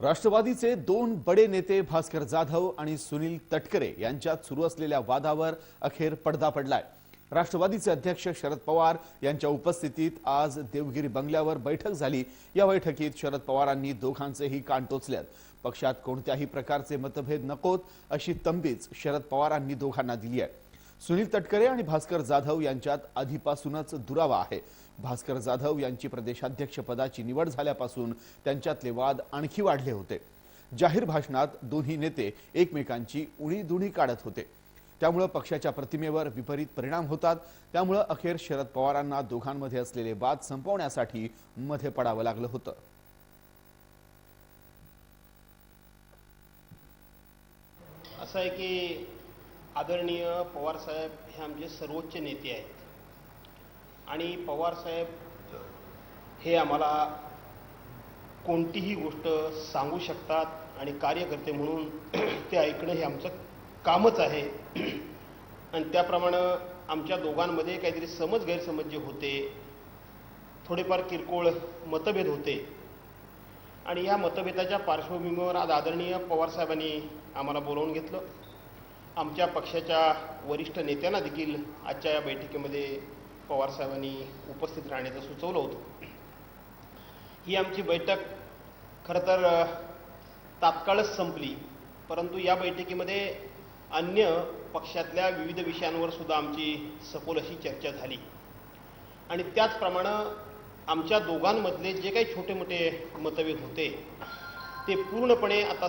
राष्ट्रवादीचे दोन बडे नेते भास्कर जाधव आणि सुनील तटकरे यांच्यात सुरू असलेल्या वादावर अखेर पडदा पडलाय. राष्ट्रवादीचे अध्यक्ष शरद पवार यांच्या उपस्थितीत आज देवगिरी बंगल्यावर बैठक झाली. या बैठकीत शरद पवारांनी दोघांचेही कान टोचल्यात पक्षात कोणत्याही प्रकारचे मतभेद नकोत अशी तंबीच शरद पवारांनी दोघांना दिली आहे. सुनील तटकरे आणि भास्कर जाधव यांच्यात आधीपासूनच दुरावा आहे. भास्कर जाधव यांची प्रदेशाध्यक्ष पदाची निवड झाल्यापासून त्यांच्यातले वाद आणखी वाढले होते. जाहीर भाषणात दोन्ही नेते एकमेकांची उणीदुणी काढत होते. त्यामुळे पक्षाच्या प्रतिमेवर विपरीत परिणाम होतात. त्यामुळे अखेर शरद पवारांना दोघांमध्ये असलेले वाद संपवण्यासाठी मध्ये पडावं लागलं होतं. असं आहे की आदरणीय पवारसाहेब हे आमचे सर्वोच्च नेते आहेत. आणि पवारसाहेब हे आम्हाला कोणतीही गोष्ट सांगू शकतात आणि कार्यकर्ते म्हणून ते ऐकणं हे आमचं कामच आहे. आणि त्याप्रमाणे आमच्या दोघांमध्ये काहीतरी समज गैरसमज जे होते थोडेफार किरकोळ मतभेद होते. आणि या मतभेदाच्या पार्श्वभूमीवर आज आदरणीय पवारसाहेबांनी आम्हाला बोलावून घेतलं. आमच्या पक्षाच्या वरिष्ठ नेत्यांना देखील आजच्या या बैठकीमध्ये पवारसाहेबांनी उपस्थित राहण्याचं सुचवलं होतं. ही आमची बैठक खरं तर तात्काळच संपली. परंतु या बैठकीमध्ये अन्य पक्षातल्या विविध विषयांवर सुद्धा आमची सखोल अशी चर्चा झाली. आणि त्याचप्रमाणे आमच्या दोघांमधले जे काही छोटे मोठे मतभेद होते ते पूर्णपणे आता